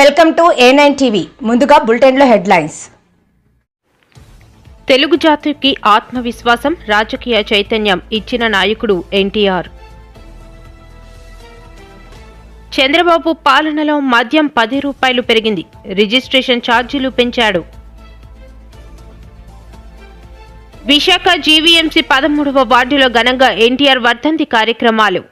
Welcome to A nine TV ముందుగా బులెటిన్లో headlines. Telugu జాతికి ఆత్మవిశ్వాసం రాజకీయ చైతన్యం ఇచ్చిన నాయకుడు ఎన్టీఆర్. చంద్రబాబు పాలనలో మద్యం పది రూపాయలు పెరిగింది. రిజిస్ట్రేషన్ ఛార్జీలు పెంచాడు. విశాఖ జీవీఎంసీ పదమూడవ వార్డులో ఘనంగా ఎన్టీఆర్ వర్ధంతి కార్యక్రమాలు.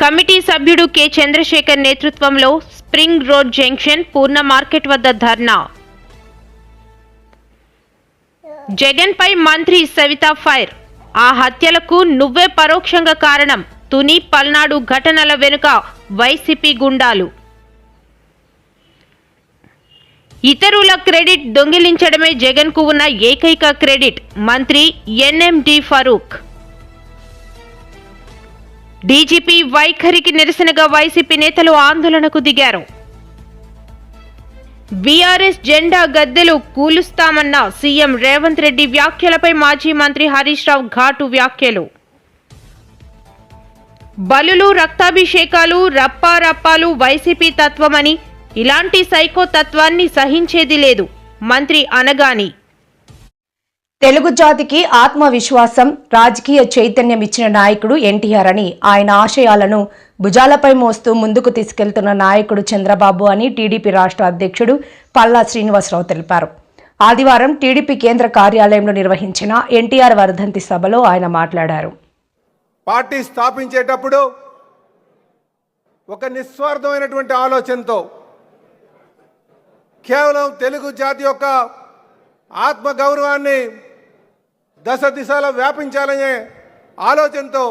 కమిటీ సభ్యుడు కె. చంద్రశేఖర్ నేతృత్వంలో spring road junction Purna market వద్ద ధర్నా. జగన్పై మంత్రి సవిత ఫైర్. ఆ హత్యలకు నువ్వే పరోక్షంగా కారణం. తుని పల్నాడు ఘటనల వెనుక వైసీపీ గుండాలు. ఇతరుల క్రెడిట్ దొంగిలించడమే జగన్కు ఉన్న ఏకైక క్రెడిట్. మంత్రి ఎన్ఎండి ఫరూక్. డీజీపీ వైఖరికి నిరసనగా వైసీపీ నేతలు ఆందోళనకు దిగారు. బీఆర్ఎస్ జెండా గద్దెలు కూలుస్తామన్న సీఎం రేవంత్ రెడ్డి వ్యాఖ్యలపై మాజీ మంత్రి హరీష్ రావు ఘాటు వ్యాఖ్యలు. బలులు రక్తాభిషేకాలు రప్పారప్పాలు వైసీపీ తత్వమని ఇలాంటి సైకో తత్వాన్ని సహించేది లేదు మంత్రి అనగాని. తెలుగు జాతికి ఆత్మవిశ్వాసం రాజకీయ చైతన్యం ఇచ్చిన నాయకుడు ఎన్టీఆర్ అని ఆయన ఆశయాలను భుజాలపై మోస్తూ ముందుకు తీసుకెళ్తున్న నాయకుడు చంద్రబాబు అని టీడీపీ రాష్ట్ర అధ్యక్షుడు పల్లా శ్రీనివాసరావు తెలిపారు. ఆదివారం టీడీపీ కేంద్ర కార్యాలయంలో నిర్వహించిన ఎన్టీఆర్ వర్ధంతి సభలో ఆయన మాట్లాడారు. పార్టీ స్థాపించేటప్పుడు ఒక నిస్వార్థమైనటువంటి ఆలోచనతో కేవలం తెలుగు జాతి యొక్క ఆత్మగౌరవాన్ని దశ దిశలో వ్యాపించాలనే ఆలోచనతో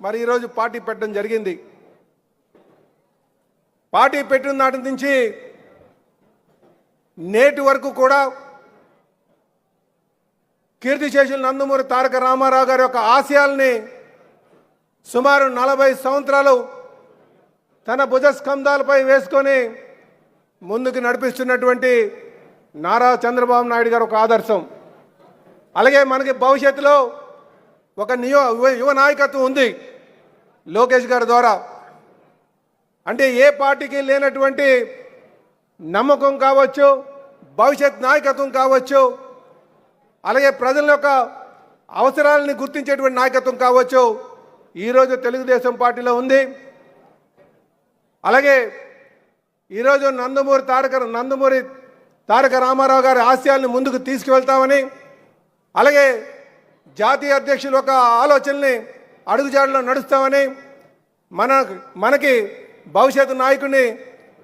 మరి ఈరోజు పార్టీ పెట్టడం జరిగింది. పార్టీ పెట్టిన నాటి నుంచి నేటి వరకు కూడా కీర్తిశేషులు నందమూరి తారక రామారావు గారి యొక్క ఆశయాల్ని సుమారు నలభై సంవత్సరాలు తన భుజస్కంధాలపై వేసుకొని ముందుకు నడిపిస్తున్నటువంటి నారా చంద్రబాబు నాయుడు గారు ఒక ఆదర్శం. అలాగే మనకి భవిష్యత్తులో ఒక నియో యువ- నాయకత్వం ఉంది లోకేష్ గారి ద్వారా. అంటే ఏ పార్టీకి లేనటువంటి నమ్మకం కావచ్చు భవిష్యత్ నాయకత్వం కావచ్చు అలాగే ప్రజల యొక్క అవసరాలని గుర్తించేటువంటి నాయకత్వం కావచ్చు ఈరోజు తెలుగుదేశం పార్టీలో ఉంది. అలాగే ఈరోజు నందమూరి తారక నందమూరి తారక రామారావు గారి ఆశయాల్ని ముందుకు తీసుకువెళ్తామని అలాగే జాతీయ అధ్యక్షుల యొక్క ఆలోచనని అడుగుజాడలో నడుస్తామని మన మనకి భవిష్యత్తు నాయకుడిని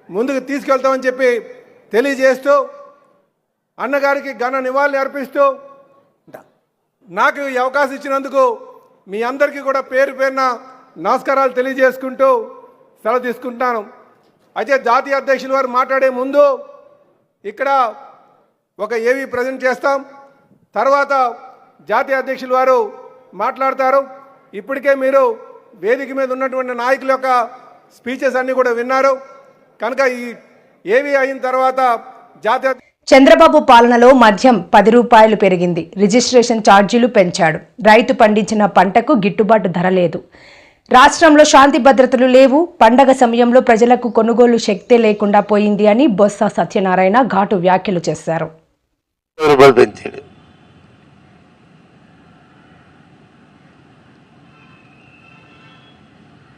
ముందుకు తీసుకెళ్తామని చెప్పి తెలియజేస్తూ అన్నగారికి ఘన నివాళులు అర్పిస్తూ నాకు ఈ అవకాశం ఇచ్చినందుకు మీ అందరికీ కూడా పేరు పేరున నమస్కారాలు తెలియజేసుకుంటూ సెలవు తీసుకుంటాను అయితే జాతీయ అధ్యక్షుల వారు మాట్లాడే ముందు ఇక్కడ ఒక ఏవి ప్రజెంట్ చేస్తాం. తర్వాత జాతీయ అధ్యక్షుల వారు మాట్లాడతారు. ఇప్పటికే మీరు వేదిక మీద ఉన్నటువంటి నాయకుల యొక్క స్పీచెస్ అన్నీ కూడా విన్నారు. కనుక ఈ ఏవి అయిన తర్వాత జాతీయ చంద్రబాబు పాలనలో మద్యం పది రూపాయలు పెరిగింది. రిజిస్ట్రేషన్ ఛార్జీలు పెంచాడు. రైతు పండించిన పంటకు గిట్టుబాటు ధర లేదు. రాష్ట్రంలో శాంతి భద్రతలు లేవు. పండగ సమయంలో ప్రజలకు కొనుగోలు శక్తే లేకుండా పోయింది అని బొత్స సత్యనారాయణ ఘాటు వ్యాఖ్యలు చేశారు.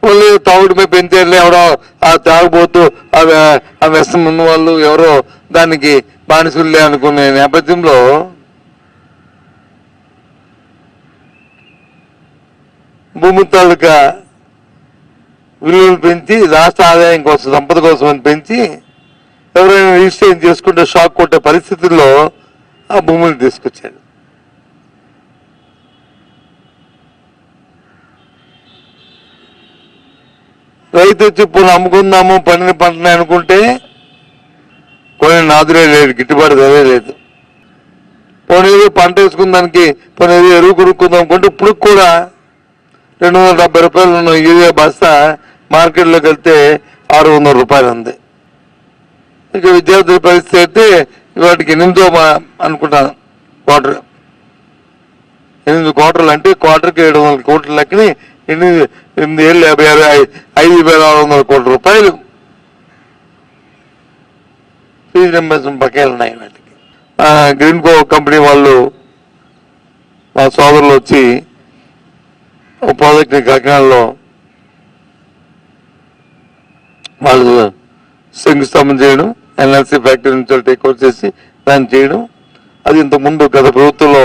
వాళ్ళు తాగుడు మీద పెంచారు ఎవరో ఆ తాగుబోతూ ఆ వ్యసనం ఉన్న వాళ్ళు ఎవరో దానికి బానిసులే అనుకునే నేపథ్యంలో భూమి తాలూకా విలువలు పెంచి రాష్ట్ర ఆదాయం కోసం సంపద కోసం అని పెంచి ఎవరైనా రిజిస్ట్రేషన్ చేసుకుంటే షాక్ కొట్టే పరిస్థితుల్లో ఆ భూములు తీసుకొచ్చాడు. రైతు వచ్చి అమ్ముకుందాము పండిన పంటని అనుకుంటే కొన్ని నాదులే లేదు గిట్టుబాటు ధరే లేదు. పోనీ పంట వేసుకున్న దానికి పోనీ ఎరువు కొనుక్కుందాం అనుకుంటే ఇప్పుడు కూడా రెండు వందల డెబ్బై రూపాయలు ఉన్న యూరియా బస్తా మార్కెట్లోకి వెళ్తే ఆరు వందల రూపాయలు ఉంది. ఇక విద్యార్థుల పరిస్థితి అయితే వాటికి ఎనిమిదో అనుకుంటాను క్వార్టర్. ఎనిమిది క్వార్టర్లు అంటే క్వార్టర్కి ఏడు వందల కోట్ల లెక్కని ఎనిమిది ఎనిమిది ఏళ్ళు యాభై అరవై ఐదు వేల ఆరు వందల కోట్ల రూపాయలు ఫీజు రింబర్స్మెంట్ బకాయిలు ఉన్నాయి వాటికి గ్రీన్ కో కంపెనీ వాళ్ళు మా సోదరులు వచ్చి ఒక ప్రాజెక్ట్ని కాకినాడలో వాళ్ళు శంకుస్థాపన చేయడం ఎన్ఎల్సీ ఫ్యాక్టరీ నుంచి టేక్ ఓవర్ చేసి దాన్ని చేయడం అది ఇంతకుముందు గత ప్రభుత్వంలో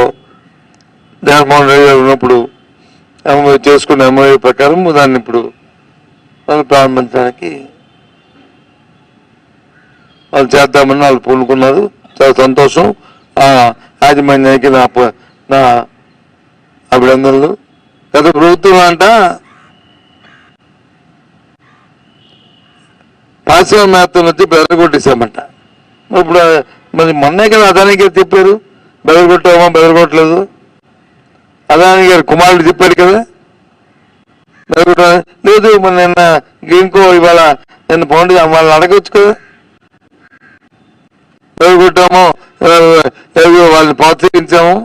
జగన్మోహన్ రెడ్డి గారు ఉన్నప్పుడు ఎంఓ చేసుకున్న ఎంఓఏ ప్రకారం దాన్ని ఇప్పుడు వాళ్ళు ప్రారంభించడానికి వాళ్ళు చేద్దామని వాళ్ళు పూనుకున్నారు. చాలా సంతోషం. ఆ యాజమాన్యానికి నా నా అభినందనలు. గత ప్రభుత్వం అంట పాశ్చిమ వచ్చి బెదరగొట్టేసామంట ఇప్పుడు మరి మొన్నే కదా అదానికే చెప్పారు. బెదరగొట్టామా బెదరగొట్టలేదు అదాని గారు కుమారుడు చెప్పాడు కదా? లేదు మన నిన్న ఇంకో ఇవాళ నిన్న పోండి వాళ్ళని అడగచ్చు కదా? బెదరగొట్టాము వాళ్ళని ప్రోత్సహించాము.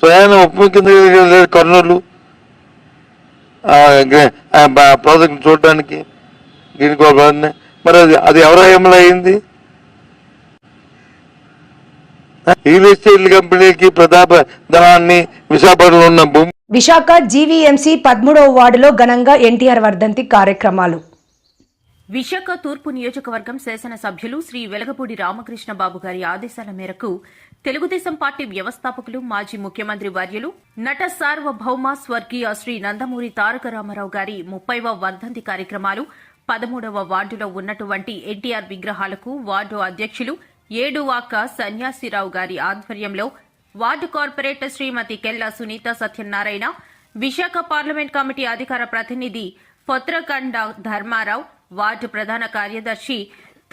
స్వయాన ఉప ముఖ్యమంత్రి లేదు కర్నూలు. ప్రాజెక్ట్ చూడడానికి దీనికి బాగుంది. మరి అది అది ఎవరో ఏమైనా అయింది? రియల్ ఎస్టేట్ కంపెనీకి ప్రతాప ధనాన్ని విశాఖపట్నంలో ఉన్న భూమి విశాఖ జీవీఎంసీ పదమూడవ వార్డులో ఘనంగా ఎన్టీఆర్ వర్ధంతి కార్యక్రమాలు. విశాఖ తూర్పు నియోజకవర్గం శాసనసభ్యులు శ్రీ వెలగపూడి రామకృష్ణ బాబు గారి ఆదేశాల మేరకు తెలుగుదేశం పార్టీ వ్యవస్థాపకులు మాజీ ముఖ్యమంత్రి వర్యులు నట సార్వభౌమ స్వర్గీయ శ్రీ నందమూరి తారక రామారావు గారి ముప్పైవ వర్ధంతి కార్యక్రమాలు పదమూడవ వార్డులో ఉన్నటువంటి ఎన్టీఆర్ విగ్రహాలకు వార్డు అధ్యక్షులు ఏడువాక సన్యాసిరావు గారి ఆధ్వర్యంలో ward corporator Shrimati Kella Sunitha Satyanarayana Visakha parliament committee అధికార ప్రతినిధి పొత్రకండ ధర్మారావు వార్డు ప్రధాన కార్యదర్శి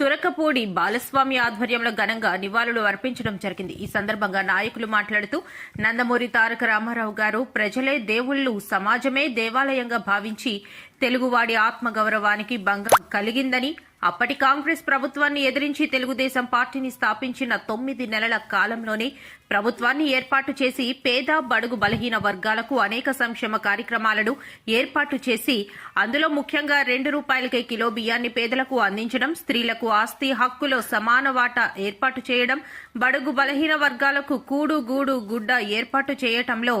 తురకపూడి బాలస్వామి ఆధ్వర్యంలో ఘనంగా నివాళులు అర్పించడం జరిగింది. ఈ సందర్భంగా నాయకులు మాట్లాడుతూ నందమూరి తారక రామారావు గారు ప్రజలే దేవుళ్ళు సమాజమే దేవాలయంగా భావించి తెలుగువాడి ఆత్మగౌరవానికి భంగం కలిగిందని అప్పటి కాంగ్రెస్ ప్రభుత్వాన్ని ఎదిరించి తెలుగుదేశం పార్టీని స్థాపించిన తొమ్మిది నెలల కాలంలోనే ప్రభుత్వాన్ని ఏర్పాటు చేసి పేద బడుగు బలహీన వర్గాలకు అనేక సంక్షేమ కార్యక్రమాలను ఏర్పాటు చేసి అందులో ముఖ్యంగా రెండు రూపాయలకే కిలో బియ్యాన్ని పేదలకు అందించడం స్త్రీలకు ఆస్తి హక్కులో సమాన వాటా ఏర్పాటు చేయడం బడుగు బలహీన వర్గాలకు కూడు గూడు గుడ్డ ఏర్పాటు చేయటంలో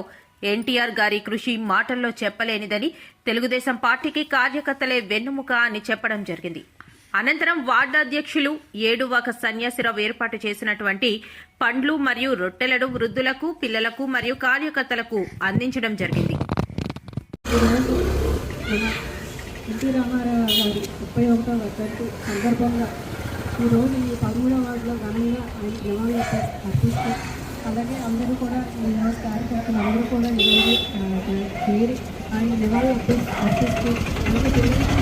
ఎన్టీఆర్ గారి కృషి మాటల్లో చెప్పలేనిదని తెలుగుదేశం పార్టీకి కార్యకర్తలే వెన్నుముక అని చెప్పడం జరిగింది. అనంతరం వార్డు అధ్యక్షులు ఏడువాక సన్యాసిరావు ఏర్పాటు చేసినటువంటి పండ్లు మరియు రొట్టెలను వృద్ధులకు పిల్లలకు మరియు కార్యకర్తలకు అందించడం జరిగింది. ఎన్టీ రామారావు గారి ముప్పై ఒకటో వర్ధంతి సందర్భంగా ఈరోజు ఈ పదమూడవ వార్డులో ఘనంగా ఆయన నివాళులు అర్పిస్తూ అలాగే అందరూ కూడా ఈ రోజు కార్యకర్తలు అందరూ కూడా ఈరోజు చేరి ఆయన నివాళులు అర్పి అర్పిస్తూ అలాగే తెలుగుదేశం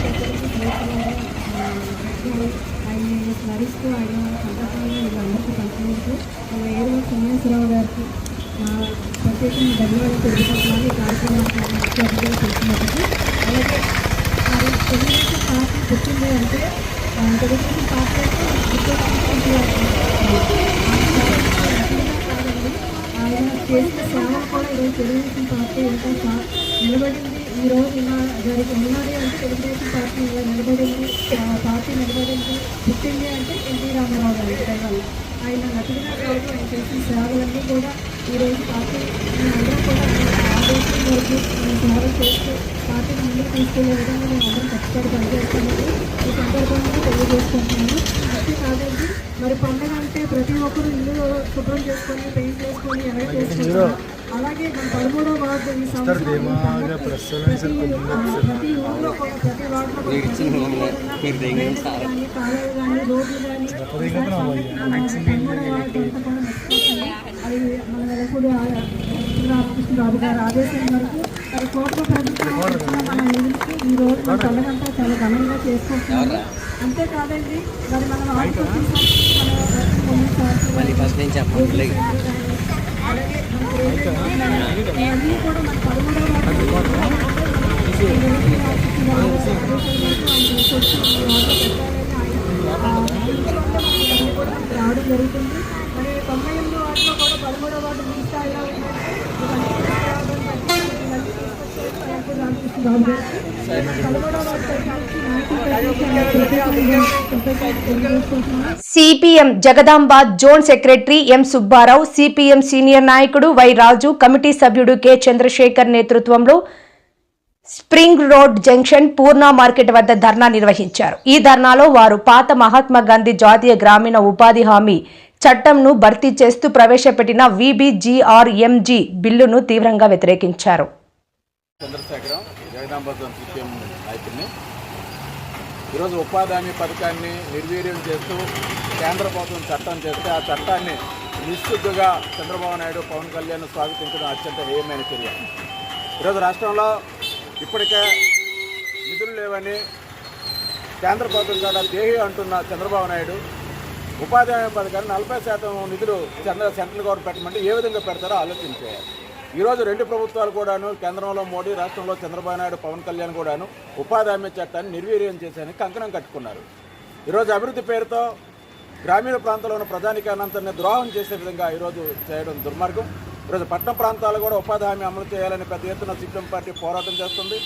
ఆయన స్మరిస్తూ ఆయన సందర్భంగా వీళ్ళందరికీ పంచుకుంటూ మన ఏరు సన్యాసరావు గారికి ఆ, ప్రత్యేకంగా ధన్యవాదాలు తెలుసుకుంటున్నాను ఈ కార్యక్రమాన్ని ముఖ్య అతిథిగా చేసినందుకు అలాగే మరి తెలుగుదేశం పార్టీ పుట్టింది అంటే తెలుగుదేశం పార్టీ ఆయన చేసిన సేవలు కూడా ఈరోజు తెలుగుదేశం పార్టీ ఎంతో నిలబడింది ఈరోజు రోజు ఇలా జరిగి ఉన్నది అంటే తెలుగుదేశం పార్టీ ఇలా నిలబడింది. పార్టీ నిలబడింది. పుట్టింది అంటే ఎన్టీ రామారావు గారి దయ వల్ల ఆయన నటుడిగా కాదు ఆయన చేసిన సేవలన్నీ కూడా ఈరోజు పార్టీ అందరూ కూడా ఆయన వరకు చేస్తూ ముందుకు విధంగా మేము అందరం కష్టపడి పనిచేస్తున్నాము ఈ సందర్భంగా తెలియజేసుకుంటున్నాను అంతే కాదండి మరి పండగ అంటే ప్రతి ఒక్కరు ఇల్లు శుభ్రం చేసుకొని పెయింట్ చేసుకొని ఎలా చేసుకుంటారు అలాగే మన పదమూడో వార్డు ఈ సంవత్సరం ప్రతి ఊళ్ళో ప్రతి వార్డులో కానీ కానీ రోడ్లు కానీ పదమూడో వార్డు కూడా వెలపూడి రామకృష్ణరావు గారి ఆదేశం వరకు మరి కోట్ల ప్రభుత్వం మన ఈ రోజు మన పండుగంతా చాలా ఘనంగా చేసుకుంటున్నాము అంతేకాదండి మరి మనం ఇవన్నీ కూడా మన పదమూడవ రావడం జరుగుతుంది మరి తొంభై ఎనిమిది వాటిలో కూడా పదమూడవ వార్డు మీ స్థాయిలో ఉందంటే ఇవన్నీ రాష్ట్ర బాబు గారికి పదమూడవ వార్డు తరఫు నుంచి నాయకుల తరఫు నుంచి తెలియజేసుకుంటున్నాను CPM Jagadamba zone secretary M Subbarao CPM senior నాయకుడు వై రాజు కమిటీ సభ్యుడు కె చంద్రశేఖర్ నేతృత్వంలో spring road junction Purna market వద్ద ధర్నా నిర్వహించారు. ఈ ధర్నాలో వారు పాత మహాత్మా గాంధీ జాతీయ గ్రామీణ ఉపాధి హామీ చట్టంను భర్తీ చేస్తూ ప్రవేశపెట్టిన విబిజిఆర్ఎంజీ బిల్లును తీవ్రంగా వ్యతిరేకించారు. చంద్రశేఖరం జగదాంబోత్సవం సీపీఎం నాయకుడిని ఈరోజు ఉపాధి హామీ పథకాన్ని నిర్వీర్యం చేస్తూ కేంద్ర ప్రభుత్వం చట్టం చేస్తే ఆ చట్టాన్ని నిస్సిగ్గుగా చంద్రబాబు నాయుడు పవన్ కళ్యాణ్ స్వాగతించడం అత్యంత హేయమైన చర్య. ఈరోజు రాష్ట్రంలో ఇప్పటికే నిధులు లేవని కేంద్ర ప్రభుత్వం కూడా దేహి అంటున్న చంద్రబాబు నాయుడు ఉపాధి హామీ పథకాన్ని నలభై శాతం నిధులు చంద్ర సెంట్రల్ గవర్నమెంట్ పెట్టమంటే ఏ విధంగా పెడతారో ఆలోచించేయాలి. ఈరోజు రెండు ప్రభుత్వాలు కూడాను కేంద్రంలో మోడీ రాష్ట్రంలో చంద్రబాబు నాయుడు పవన్ కళ్యాణ్ కూడాను ఉపాధి హామీ చట్టాన్ని నిర్వీర్యం చేసేందుకు కంకణం కట్టుకున్నారు. ఈరోజు అభివృద్ధి పేరుతో గ్రామీణ ప్రాంతంలో ఉన్న ప్రజానికానంతరిని ద్రోహం చేసే విధంగా ఈరోజు చేయడం దుర్మార్గం. ఈరోజు పట్టణ ప్రాంతాలు కూడా ఉపాధి హామీ అమలు చేయాలని పెద్ద ఎత్తున సిపిఎం పార్టీ పోరాటం చేస్తుంది.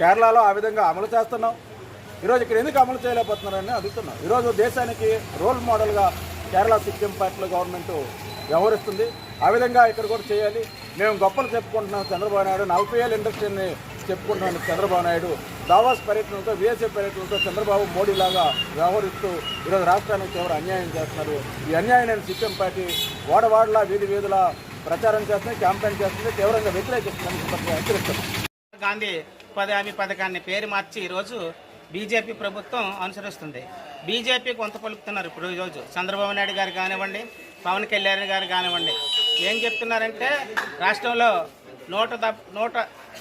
కేరళలో ఆ విధంగా అమలు చేస్తున్నాం. ఈరోజు ఇక్కడ ఎందుకు అమలు చేయలేకపోతున్నారని అడుగుతున్నాం. ఈరోజు దేశానికి రోల్ మోడల్గా కేరళ సిక్కిం పార్టీల గవర్నమెంట్ వ్యవహరిస్తుంది. ఆ విధంగా ఇక్కడ కూడా చేయాలి. మేము గొప్పలు చెప్పుకుంటున్నాం చంద్రబాబు నాయుడు. నలభై ఏళ్ళ ఇండస్ట్రీని చెప్పుకుంటున్నాను చంద్రబాబు నాయుడు. దావాస్ పర్యటనతో విదేశీ పర్యటనతో చంద్రబాబు మోడీలాగా వ్యవహరిస్తూ ఈరోజు రాష్ట్రానికి తీవ్ర అన్యాయం చేస్తున్నారు. ఈ అన్యాయం సిక్కిం పార్టీ వాడవాడలా వీధి వీధుల ప్రచారం చేస్తుంది క్యాంపెయిన్ చేస్తుంది తీవ్రంగా వ్యతిరేకిస్తుందని సందర్భంగా హెచ్చరిస్తున్నాం గాంధీ ఉపాధి హామీ పథకాన్ని పేరు మార్చి ఈరోజు బీజేపీ ప్రభుత్వం అనుసరిస్తుంది. బీజేపీ కొంత పలుకుతున్నారు. ఇప్పుడు ఈరోజు చంద్రబాబు నాయుడు గారు కానివ్వండి పవన్ కళ్యాణ్ గారు కానివ్వండి ఏం చెప్తున్నారంటే రాష్ట్రంలో నూట నూట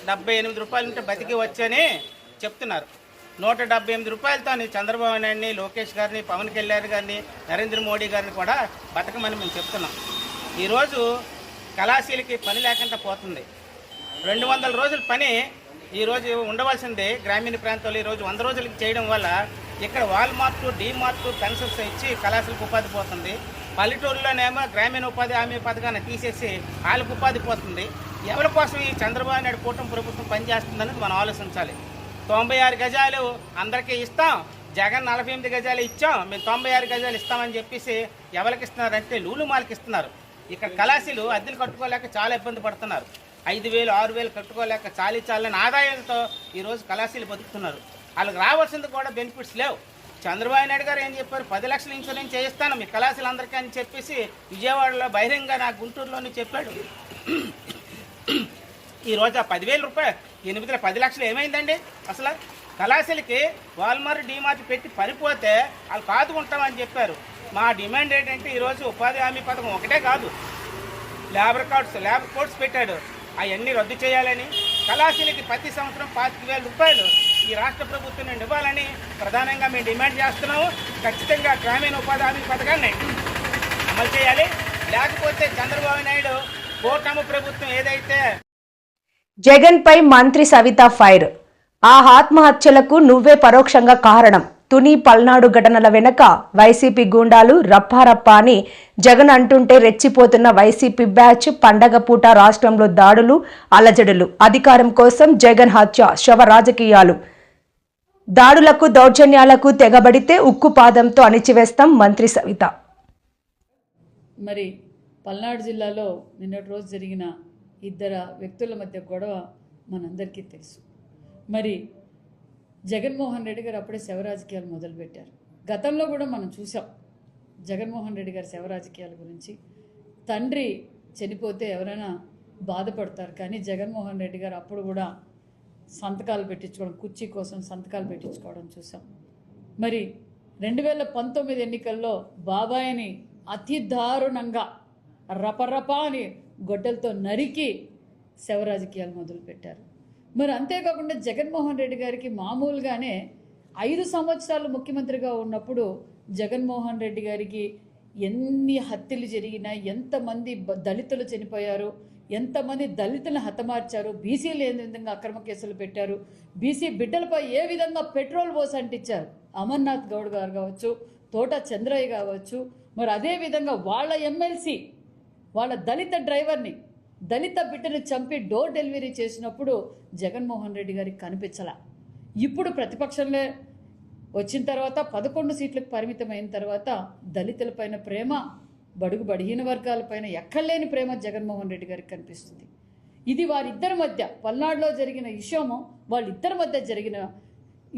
డెబ్బై ఎనిమిది రూపాయలు ఉంటే బతికి వచ్చని చెప్తున్నారు. నూట డెబ్బై ఎనిమిది రూపాయలతో చంద్రబాబు నాయుడిని లోకేష్ గారిని పవన్ కళ్యాణ్ గారిని నరేంద్ర మోడీ గారిని కూడా బతకమని మేము చెప్తున్నాం. ఈరోజు కళాశీలకి పని లేకుండా పోతుంది. రెండు వందల రోజుల పని ఈరోజు ఉండవలసింది. గ్రామీణ ప్రాంతాల్లో ఈరోజు వంద రోజులకి చేయడం వల్ల ఇక్కడ వాల్మార్ట్ డీమార్ట్ కన్సెప్ట్స్ ఇచ్చి కళాశాలకు ఉపాధి పోతుంది. పల్లెటూరులోనేమో గ్రామీణ ఉపాధి హామీ పథకాన్ని తీసేసి వాళ్ళకు ఉపాధి పోతుంది. ఎవరి కోసం ఈ చంద్రబాబు నాయుడు కూటమి ప్రభుత్వం పనిచేస్తుందనేది మనం ఆలోచించాలి. తొంభై ఆరు గజాలు అందరికీ ఇస్తాం. జగన్ నలభై ఎనిమిది గజాలు ఇచ్చాం. మేము తొంభై ఆరు గజాలు ఇస్తామని చెప్పేసి ఎవరికి ఇస్తున్నారంటే లూలు మాలకి ఇస్తున్నారు. ఇక్కడ కళాశీలు అద్దెలు కట్టుకోలేక చాలా ఇబ్బంది పడుతున్నారు. ఐదు వేలు ఆరు వేలు కట్టుకోలేక చాలీ చాలని ఆదాయంతో ఈరోజు కళాశీలు బతుకుతున్నారు. వాళ్ళకి రావాల్సింది కూడా బెనిఫిట్స్ లేవు. చంద్రబాబు నాయుడు గారు ఏం చెప్పారు? పది లక్షల ఇన్సూరెన్స్ చేయిస్తాను మీ కళాశాలందరికీ అని చెప్పేసి విజయవాడలో బహిరంగ నా గుంటూరులోనే చెప్పాడు. ఈరోజు ఆ పదివేల రూపాయలు ఎనిమిదిలో పది లక్షలు ఏమైందండి? అసలు కళాశాలకి వాల్మార్ట్ డీమార్ట్ పెట్టి పడిపోతే వాళ్ళు కాదుకుంటామని చెప్పారు. మా డిమాండ్ ఏంటంటే ఈరోజు ఉపాధి హామీ పథకం ఒకటే కాదు. లేబర్ కార్డ్స్ లేబర్ కోడ్స్ పెట్టాడు. అవన్నీ రద్దు చేయాలని కళాశాలకి ప్రతి సంవత్సరం పాతిక వేల రూపాయలు ఈ రాష్ట్ర ప్రభుత్వం నుండి ఇవ్వాలని ప్రధానంగా మేము డిమాండ్ చేస్తున్నాము ఖచ్చితంగా గ్రామీణ ఉపాధి హామీ పథకాన్ని అమలు చేయాలి. లేకపోతే చంద్రబాబు నాయుడు కూటమి ప్రభుత్వం ఏదైతే జగన్ పై మంత్రి సవిత ఫైర్. ఆ ఆత్మహత్యలకు నువ్వే పరోక్షంగా కారణం. తుని పల్నాడు ఘటనల వెనక వైసీపీ గూండాలు రప్పారప్ప అని జగన్ అంటుంటే రెచ్చిపోతున్న వైసీపీ బ్యాచ్ పండగ పూట రాష్ట్రంలో దాడులు అలజడులు. అధికారం కోసం జగన్ హత్య శవ రాజకీయాలు. దాడులకు దౌర్జన్యాలకు తెగబడితే ఉక్కు పాదంతో అణిచివేస్తాం మంత్రి సవిత. మరి పల్నాడు జిల్లాలో నిన్నటి రోజు జరిగిన ఇద్దరు వ్యక్తుల మధ్య గొడవ మనందరికీ తెలుసు. మరి జగన్మోహన్ రెడ్డి గారు అప్పుడే శవ రాజకీయాలు మొదలుపెట్టారు. గతంలో కూడా మనం చూసాం జగన్మోహన్ రెడ్డి గారి శవ రాజకీయాల గురించి. తండ్రి చనిపోతే ఎవరైనా బాధపడతారు కానీ జగన్మోహన్ రెడ్డి గారు అప్పుడు కూడా సంతకాలు పెట్టించుకోవడం కుర్చీ కోసం సంతకాలు పెట్టించుకోవడం చూసాం. మరి రెండు వేల పంతొమ్మిది ఎన్నికల్లో బాబాయిని అతి దారుణంగా రపరప అని గొడ్డలతో నరికి శవ రాజకీయాలు మొదలుపెట్టారు మరి అంతేకాకుండా జగన్మోహన్ రెడ్డి గారికి మామూలుగానే ఐదు సంవత్సరాలు ముఖ్యమంత్రిగా ఉన్నప్పుడు జగన్మోహన్ రెడ్డి గారికి ఎన్ని హత్యలు జరిగినా ఎంతమంది దళితులు చనిపోయారు ఎంతమంది దళితులను హతమార్చారు? బీసీలు ఏ విధంగా అక్రమ కేసులు పెట్టారు? బీసీ బిడ్డలపై ఏ విధంగా పెట్రోల్ పోసి అంటించారు? అమర్నాథ్ గౌడ్ గారు కావచ్చు తోట చంద్రయ్య కావచ్చు మరి అదేవిధంగా వాళ్ళ ఎమ్మెల్సీ వాళ్ళ దళిత డ్రైవర్ని దళిత బిడ్డను చంపి డోర్ డెలివరీ చేసినప్పుడు జగన్మోహన్ రెడ్డి గారికి కనిపించలా. ఇప్పుడు ప్రతిపక్షంలో వచ్చిన తర్వాత పదకొండు సీట్లకు పరిమితమైన తర్వాత దళితులపైన ప్రేమ బడుగు బడిహీన వర్గాలపైన ఎక్కడలేని ప్రేమ జగన్మోహన్ రెడ్డి గారికి కనిపిస్తుంది. ఇది వారిద్దరి మధ్య పల్నాడులో జరిగిన విషయము వాళ్ళిద్దరి మధ్య జరిగిన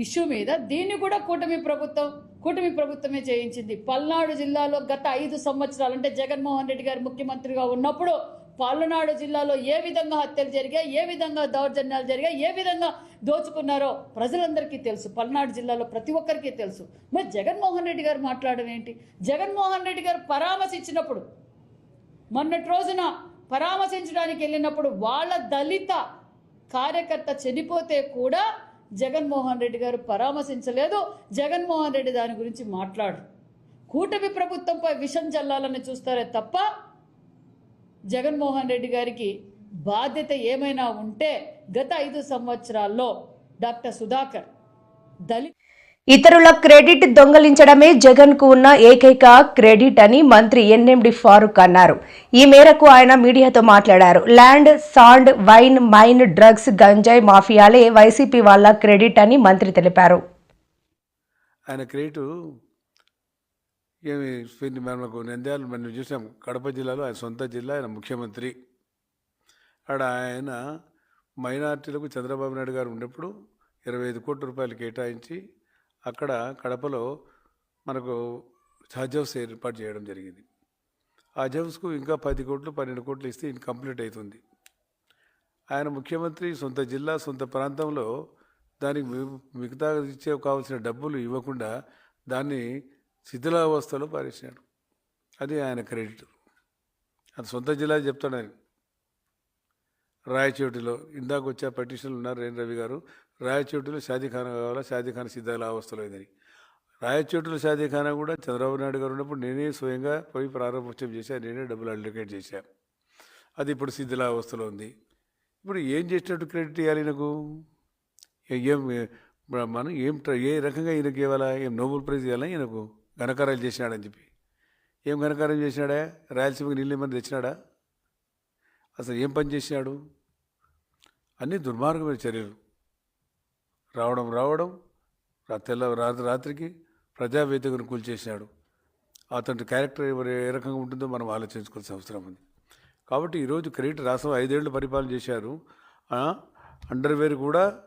ఇష్యూ మీద దీన్ని కూడా కూటమి ప్రభుత్వం కూటమి ప్రభుత్వమే చేయించింది. పల్నాడు జిల్లాలో గత ఐదు సంవత్సరాలు అంటే జగన్మోహన్ రెడ్డి గారు ముఖ్యమంత్రిగా ఉన్నప్పుడు పల్నాడు జిల్లాలో ఏ విధంగా హత్యలు జరిగాయి ఏ విధంగా దౌర్జన్యాలు జరిగాయి ఏ విధంగా దోచుకున్నారో ప్రజలందరికీ తెలుసు. పల్నాడు జిల్లాలో ప్రతి ఒక్కరికి తెలుసు. మరి జగన్మోహన్ రెడ్డి గారు మాట్లాడడం ఏంటి? జగన్మోహన్ రెడ్డి గారు పరామర్శించినప్పుడు మొన్నటి రోజున పరామర్శించడానికి వెళ్ళినప్పుడు వాళ్ళ దళిత కార్యకర్త చనిపోతే కూడా జగన్మోహన్ రెడ్డి గారు పరామర్శించలేదు. జగన్మోహన్ రెడ్డి దాని గురించి మాట్లాడు. కూటమి ప్రభుత్వంపై విషం చల్లాలని చూస్తారే తప్ప జగన్మోహన్ రెడ్డి గారికి బాధ్యత ఏమైనా ఉంటే గత ఐదు సంవత్సరాల్లో డాక్టర్ సుధాకర్ దళిత ఇతరుల క్రెడిట్ దొంగలించడమే జగన్కు ఉన్న ఏకైక క్రెడిట్ అని మంత్రి ఎన్ఎండి ఫారూక్ అన్నారు. ఈ మేరకు ఆయన మీడియాతో మాట్లాడారు. Land sand wine mine drugs గంజాయి మాఫియాలే వైసీపీ వాళ్ళ క్రెడిట్ అని మంత్రి తెలిపారు. ఆయన క్రెడిట్ ఏమి మనకు నంద్యాల మనం చూసాం. కడప జిల్లాలో ఆయన సొంత జిల్లా ఆయన ముఖ్యమంత్రి. ఆడ ఆయన మైనార్టీలకు చంద్రబాబు నాయుడు గారు ఉన్నప్పుడు ఇరవై ఐదు కోట్ల రూపాయలు కేటాయించి అక్కడ కడపలో మనకు హజ్ హౌస్ ఏర్పాటు చేయడం జరిగింది. హజ్ హౌస్కు ఇంకా పది కోట్లు పన్నెండు కోట్లు ఇస్తే ఇన్కంప్లీట్ అవుతుంది. ఆయన ముఖ్యమంత్రి సొంత జిల్లా సొంత ప్రాంతంలో దానికి మి- మిగతా ఇచ్చే కావాల్సిన డబ్బులు ఇవ్వకుండా దాన్ని శిథిలావస్థలో పారేసినాడు. అది ఆయన క్రెడిట్. అది సొంత జిల్లా చెప్తాడు ఆయన. రాయచోటిలో ఇందాక వచ్చే పటిషన్లు ఉన్నారు రేణు రవి గారు. రాయచోటిలో షాదీఖానా కావాలా? షాదీఖానా శిథిలావస్థలో ఇదని రాయచోటిలో షాదీఖానా కూడా చంద్రబాబు నాయుడు గారు ఉన్నప్పుడు నేనే స్వయంగా పోయి ప్రారంభోత్సవం చేశాను నేనే డబ్బులు అడ్వకేట్ చేశాను అది ఇప్పుడు శిథిలావస్థలో ఉంది. ఇప్పుడు ఏం చేసినట్టు క్రెడిట్ ఇవ్వాలి నాకు ఏం మనం ఏం ఏ రకంగా ఈయనకి ఇవ్వాలా? ఏం నోబెల్ ప్రైజ్ ఇవ్వాలా ఈయనకు? ఘనకార్యాలు చేసినాడని చెప్పి. ఏం ఘనకార్యం చేసినాడా? రాయలసీమకి నీళ్ళు ఏమని తెచ్చినాడా? అసలు ఏం పని చేసినాడు? అన్నీ దుర్మార్గమైన చర్యలు. రావడం రావడం తెల్ల రాత్రి రాత్రికి ప్రజావేదికను కూల్చేసినాడు అతని క్యారెక్టర్ ఎవరు ఏ రకంగా ఉంటుందో మనం ఆలోచించుకోవాల్సిన అవసరం ఉంది. కాబట్టి ఈరోజు క్రెడిట్ రాష్ట్రం ఐదేళ్ళు పరిపాలన చేశారు. అండర్వేర్ కూడా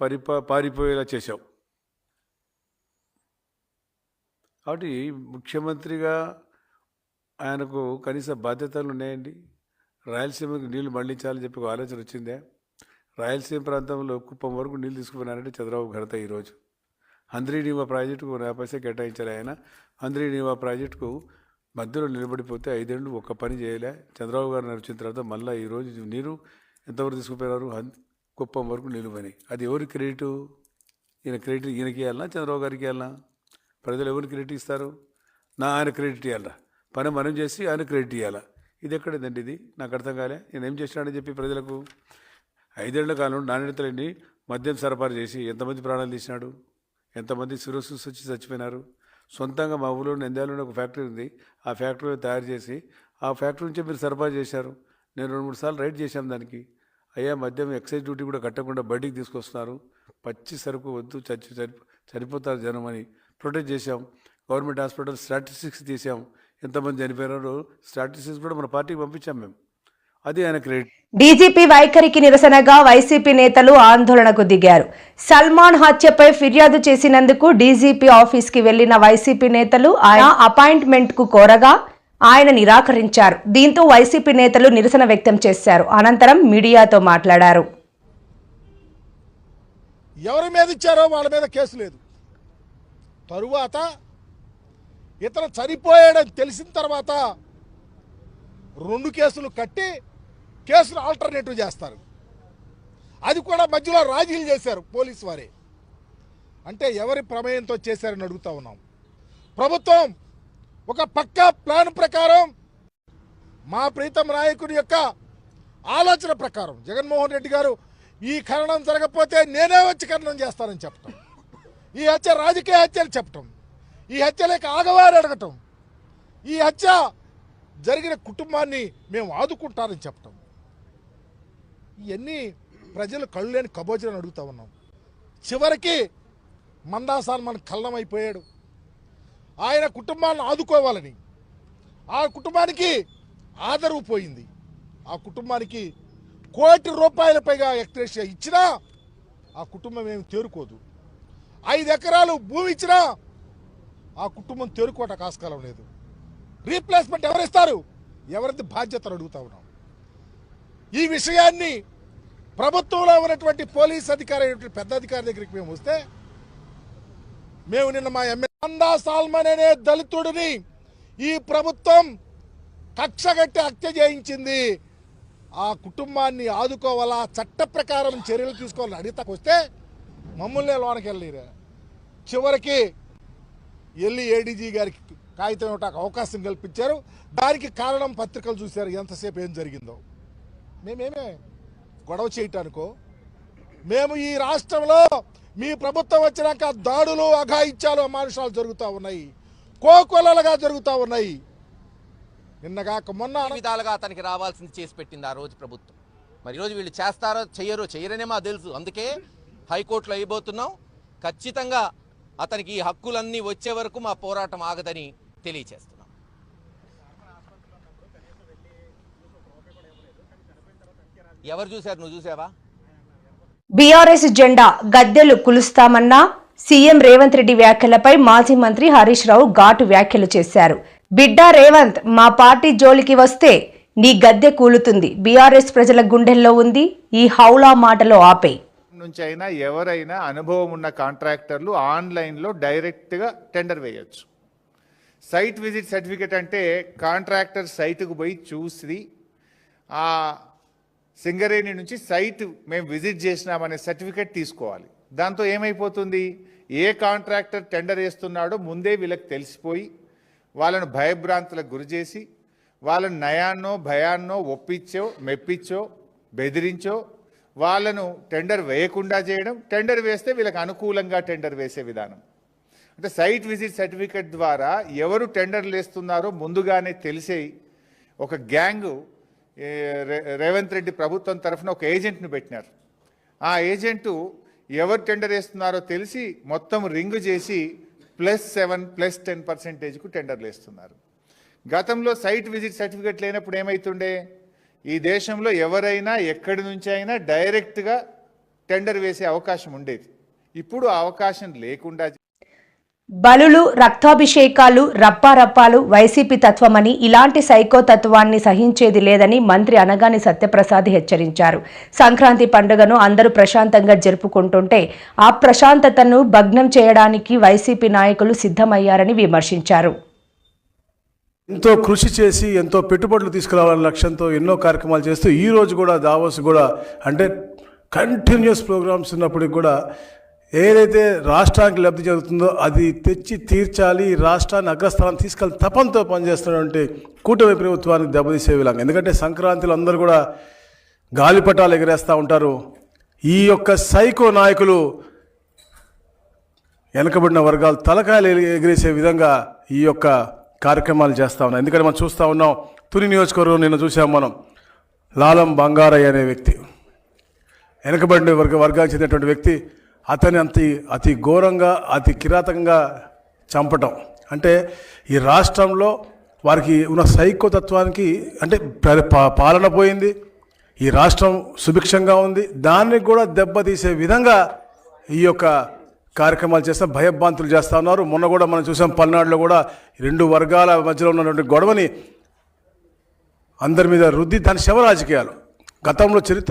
పరిపా పారిపోయేలా చేశావు. కాబట్టి ముఖ్యమంత్రిగా ఆయనకు కనీస బాధ్యతలు ఉన్నాయండి. రాయలసీమకు నీళ్ళు మళ్ళించాలని చెప్పి ఒక ఆలోచన వచ్చిందే. రాయలసీమ ప్రాంతంలో కుప్పం వరకు నీళ్ళు తీసుకుపోయినారంటే చంద్రబాబు ఘనత ఈరోజు హంద్రీనీవా ప్రాజెక్టుకు నా పైసా కేటాయించారు ఆయన. హంద్రీనీవా ప్రాజెక్టుకు మధ్యలో నిలబడిపోతే ఐదేళ్ళు ఒక్క పని చేయలే. చంద్రబాబు గారు నడిచిన తర్వాత మళ్ళీ ఈరోజు నీరు ఎంతవరకు తీసుకుపోయినారు? కుప్పం వరకు నిలువని అది ఎవరి క్రెడిట్? ఈయన క్రెడిట్ ఈయనకి ఇవ్వాలన్నా చంద్రబాబు గారికి వెళ్ళాలా ప్రజలు ఎవరికి క్రెడిట్ ఇస్తారు? నా ఆయన క్రెడిట్ ఇవ్వాలా పని మనం చేసి ఆయన క్రెడిట్ ఇవ్వాలా ఇది ఎక్కడదండి ఇది? నాకు అర్థం కాలే. నేను ఏం చేసినాడని చెప్పి ప్రజలకు? ఐదేళ్ళ కాలం నాణ్యతలన్నీ మద్యం సరఫరా చేసి ఎంతమంది ప్రాణాలు తీసినాడు? ఎంతమంది సిరోసిస్ వచ్చి చచ్చిపోయినారు? సొంతంగా మా ఊళ్ళో నంద్యాలలో ఒక ఫ్యాక్టరీ ఉంది. ఆ ఫ్యాక్టరీలో తయారు చేసి ఆ ఫ్యాక్టరీ నుంచే మీరు సరఫరా చేశారు. నేను రెండు మూడు సార్లు రైడ్ చేశాం దానికి. అయ్యా మద్యం ఎక్సైజ్ డ్యూటీ కూడా కట్టకుండా బయటికి తీసుకొస్తున్నారు. పచ్చి సరుకు వద్దు చచ్చి చనిపో చనిపోతారు జనం అని. ప్రొటెక్ట్ చేశాం. గవర్నమెంట్ హాస్పిటల్ స్టాటిస్టిక్స్ తీసాం ఎంతమంది చనిపోయినారో స్టాటిస్టిక్స్ కూడా మన పార్టీకి పంపించాం మేము. అది ఆయన క్రెడిట్. డీజీపీ వైఖరికి నిరసనగా వైసీపీ నేతలు ఆందోళనకు దిగారు. సల్మాన్ హత్యపై ఫిర్యాదు చేసినందుకు డీజీపీ ఆఫీస్కి వెళ్ళిన వైసీపీ నేతలు ఆయన అపాయింట్మెంట్కు కోరగా ఆయన నిరాకరించారు. దీంతో వైసీపీ నేతలు నిరసన వ్యక్తం చేశారు. అనంతరం మీడియాతో మాట్లాడారు. ఎవరి మీద ఇచ్చారో వాళ్ళ మీద కేసు లేదు. తరువాత ఇతను చనిపోయాడని తెలిసిన తర్వాత రెండు కేసులు కట్టి కేసులు ఆల్టర్నేటివ్ చేస్తారు. అది కూడా మధ్యలో రాజీలు చేశారు పోలీసు వారే. అంటే ఎవరి ప్రమేయంతో చేశారని అడుగుతా ఉన్నాం. ప్రభుత్వం ఒక పక్కా ప్లాన్ ప్రకారం మా ప్రీతం నాయకుడి యొక్క ఆలోచన ప్రకారం జగన్మోహన్ రెడ్డి గారు ఈ ఖననం జరగకపోతే నేనే వచ్చి ఖననం చేస్తానని చెప్తాను ఈ హత్య రాజకీయ హత్యలు చెప్పటం. ఈ హత్యలకు ఆగవారు అడగటం. ఈ హత్య జరిగిన కుటుంబాన్ని మేము ఆదుకుంటారని చెప్పటం. ఇవన్నీ ప్రజలు కళ్ళు లేని కబోజులను అడుగుతా ఉన్నాం. చివరికి మందాసాన్ మన కళ్ళమైపోయాడు ఆయన కుటుంబాన్ని ఆదుకోవాలని. ఆ కుటుంబానికి ఆదరవు పోయింది. ఆ కుటుంబానికి కోటి రూపాయల పైగా ఎక్స్ప్రెస్ ఇచ్చినా ఆ కుటుంబం ఏమి తేరుకోదు. ఐదు ఎకరాలు భూమి ఇచ్చినా ఆ కుటుంబం తేరుకోట ఆస్కారం లేదు. రీప్లేస్మెంట్ ఎవరిస్తారు? ఎవరిది బాధ్యతలు అడుగుతా ఉన్నాం. ఈ విషయాన్ని ప్రభుత్వంలో ఉన్నటువంటి పోలీస్ అధికారి అయినటువంటి పెద్ద అధికారి దగ్గరికి మేము వస్తే మేము నిన్న మా ఎమ్మెల్యే అందా సాల్మన్ అనే దళితుడిని ఈ ప్రభుత్వం కక్షగట్టి హత్య చేయించింది. ఆ కుటుంబాన్ని ఆదుకోవాలా చట్ట ప్రకారం చర్యలు తీసుకోవాలని అడిగితే వస్తే మమ్మల్ని లోనకి చివరికి వెళ్ళి ఏడీజీ గారికి కాగితం ఇవ్వటానికి అవకాశం కల్పించారు. దానికి కారణం పత్రికలు చూశారు. ఎంతసేపు ఏం జరిగిందో. మేమేమే గొడవ చేయటానికో. మేము ఈ రాష్ట్రంలో మీ ప్రభుత్వం వచ్చినాక దాడులు అఘాయిత్యాలు అమానుషాలు జరుగుతూ ఉన్నాయి. కోకొలలుగా జరుగుతూ ఉన్నాయి. నిన్నగాక మొన్న విధాలుగా అతనికి రావాల్సింది చేసి పెట్టింది ఆ రోజు ప్రభుత్వం. మరి ఈరోజు వీళ్ళు చేస్తారో చెయ్యరో చెయ్యరనే మాకు తెలుసు. అందుకే హైకోర్టులో అయిపోతున్నాం ఖచ్చితంగా అతనికి ఈ హక్కులన్నీ వచ్చే వరకు మా పోరాటం ఆగదని తెలియచేస్తున్నాం. ఎవరు చూశారు? నువ్వు చూసావా బీఆర్ఎస్ జెండా గద్దెలు కులుస్తామన్నా సీఎం రేవంత్ రెడ్డి వ్యాఖ్యలపై మాజీ మంత్రి హరీష్ రావు ఘాటు వ్యాఖ్యలు చేశారు. బిడ్డా రేవంత్ మా పార్టీ జోలికి వస్తే నీ గద్దె కూలుతుంది. బీఆర్ఎస్ ప్రజల గుండెల్లో ఉంది. ఈ హౌలా మాటలో ఆపే నుంచి అయినా ఎవరైనా అనుభవం ఉన్న కాంట్రాక్టర్లు ఆన్లైన్లో డైరెక్ట్గా టెండర్ వేయచ్చు. సైట్ విజిట్ సర్టిఫికేట్ అంటే కాంట్రాక్టర్ సైట్కు పోయి చూసి ఆ సింగరేణి నుంచి సైట్ మేము విజిట్ చేసినామనే సర్టిఫికేట్ తీసుకోవాలి. దాంతో ఏమైపోతుంది? ఏ కాంట్రాక్టర్ టెండర్ వేస్తున్నాడో ముందే వీళ్ళకి తెలిసిపోయి వాళ్ళను భయభ్రాంతులకు గురి చేసి వాళ్ళను నయాన్నో భయాన్నో ఒప్పించో మెప్పించో బెదిరించో వాళ్ళను టెండర్ వేయకుండా చేయడం టెండర్ వేస్తే వీళ్ళకి అనుకూలంగా టెండర్ వేసే విధానం. అంటే సైట్ విజిట్ సర్టిఫికెట్ ద్వారా ఎవరు టెండర్లు వేస్తున్నారో ముందుగానే తెలిసే ఒక గ్యాంగు రే- రేవంత్ రెడ్డి ప్రభుత్వం తరఫున ఒక ఏజెంట్ను పెట్టినారు. ఆ ఏజెంటు ఎవరు టెండర్ వేస్తున్నారో తెలిసి మొత్తం రింగ్ చేసి ప్లస్ సెవెన్ ప్లస్ టెన్ పర్సెంటేజ్కు టెండర్లు వేస్తున్నారు. గతంలో సైట్ విజిట్ సర్టిఫికెట్ లేనప్పుడు ఏమైతుండే? ఈ దేశంలో ఎవరైనా ఎక్కడి నుంచి అయినా డైరెక్ట్గా టెండర్ వేసే అవకాశం ఉండేది. ఇప్పుడు అవకాశం లేకుండా బలులు రక్తాభిషేకాలు రప్పారప్పాలు వైసీపీ తత్వమని ఇలాంటి సైకో తత్వాన్ని సహించేది లేదని మంత్రి అనగాని సత్యప్రసాద్ హెచ్చరించారు. సంక్రాంతి పండుగను అందరూ ప్రశాంతంగా జరుపుకుంటుంటే ఆ ప్రశాంతతను భగ్నం చేయడానికి వైసీపీ నాయకులు సిద్ధమయ్యారని విమర్శించారు. ఎంతో కృషి చేసి ఎంతో పెట్టుబడులు తీసుకురావాలనే లక్ష్యంతో ఎన్నో కార్యక్రమాలు చేస్తూ ఈ రోజు కూడా దావోస్ కూడా అంటే కంటిన్యూస్ ప్రోగ్రామ్స్ ఉన్నప్పటికి కూడా ఏదైతే రాష్ట్రానికి లబ్ధి జరుగుతుందో అది తెచ్చి తీర్చాలి రాష్ట్రాన్ని అగ్రస్థానం తీసుకెళ్ళి తపంతో పనిచేస్తున్నటువంటి కూటమి ప్రభుత్వానికి దెబ్బతీసే విధంగా. ఎందుకంటే సంక్రాంతిలో అందరూ కూడా గాలిపటాలు ఎగరేస్తూ ఉంటారు. ఈ యొక్క సైకో నాయకులు వెనకబడిన వర్గాలు తలకాయలు ఎగిరేసే విధంగా ఈ యొక్క కార్యక్రమాలు చేస్తూ ఉన్నాం. ఎందుకంటే మనం చూస్తూ ఉన్నాం తుని నియోజకవర్గం నిన్న చూసాం మనం. లాలం బంగారయ్య అనే వ్యక్తి వెనకబడిన వర్గ వర్గానికి చెందినటువంటి వ్యక్తి అతని అతి అతి ఘోరంగా అతి కిరాతకంగా చంపటం. అంటే ఈ రాష్ట్రంలో వారికి ఉన్న సైకోతత్వానికి అంటే పాలన పోయింది. ఈ రాష్ట్రం సుభిక్షంగా ఉంది. దాన్ని కూడా దెబ్బతీసే విధంగా ఈ యొక్క కార్యక్రమాలు చేస్తాం భయభ్రాంతులు చేస్తూ ఉన్నారు. మొన్న కూడా మనం చూసాం పల్నాడులో కూడా రెండు వర్గాల మధ్యలో ఉన్నటువంటి గొడవని అందరి మీద రుద్ది దాని శవ రాజకీయాలు గతంలో చరిత్ర